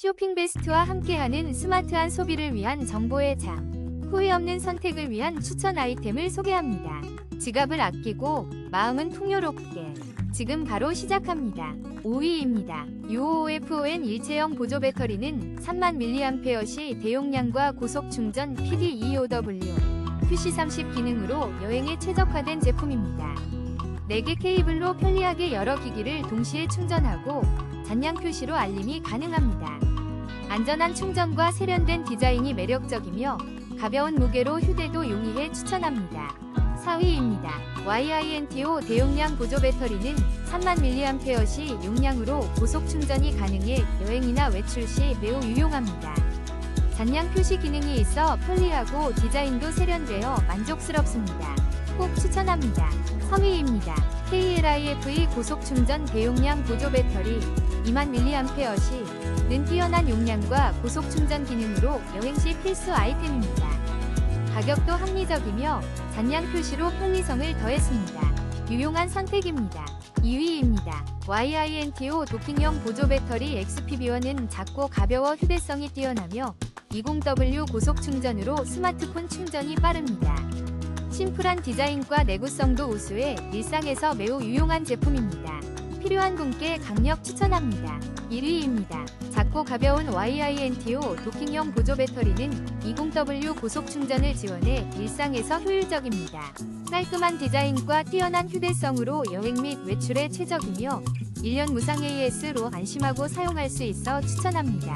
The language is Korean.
쇼핑 베스트와 함께하는 스마트한 소비를 위한 정보의 장. 후회 없는 선택을 위한 추천 아이템을 소개합니다. 지갑을 아끼고 마음은 풍요롭게. 지금 바로 시작합니다. 5위입니다. UOFON 일체형 보조 배터리는 3만 mAh 대용량과 고속 충전 PD-EOW QC30 기능으로 여행에 최적화된 제품입니다. 4개 케이블로 편리하게 여러 기기를 동시에 충전하고 잔량 표시로 알림이 가능합니다. 안전한 충전과 세련된 디자인이 매력적이며 가벼운 무게로 휴대도 용이해 추천합니다. 4위입니다. YINTO 대용량 보조 배터리는 3만 mAh 용량으로 고속 충전이 가능해 여행이나 외출 시 매우 유용합니다. 잔량 표시 기능이 있어 편리하고 디자인도 세련되어 만족스럽습니다. 꼭 추천합니다. 3위입니다. KLIFE 고속 충전 대용량 보조 배터리 2만 mAh는 뛰어난 용량과 고속 충전 기능으로 여행시 필수 아이템입니다. 가격도 합리적이며 잔량 표시로 편리성을 더했습니다. 유용한 선택입니다. 2위입니다. YINTO 도킹형 보조 배터리 XPB1은 작고 가벼워 휴대성이 뛰어나며 20W 고속 충전으로 스마트폰 충전이 빠릅니다. 심플한 디자인과 내구성도 우수해 일상에서 매우 유용한 제품입니다. 필요한 분께 강력 추천합니다. 1위입니다. 작고 가벼운 YINTO 도킹형 보조 배터리는 20W 고속 충전을 지원해 일상에서 효율적입니다. 깔끔한 디자인과 뛰어난 휴대성으로 여행 및 외출에 최적이며 1년 무상 AS로 안심하고 사용할 수 있어 추천합니다.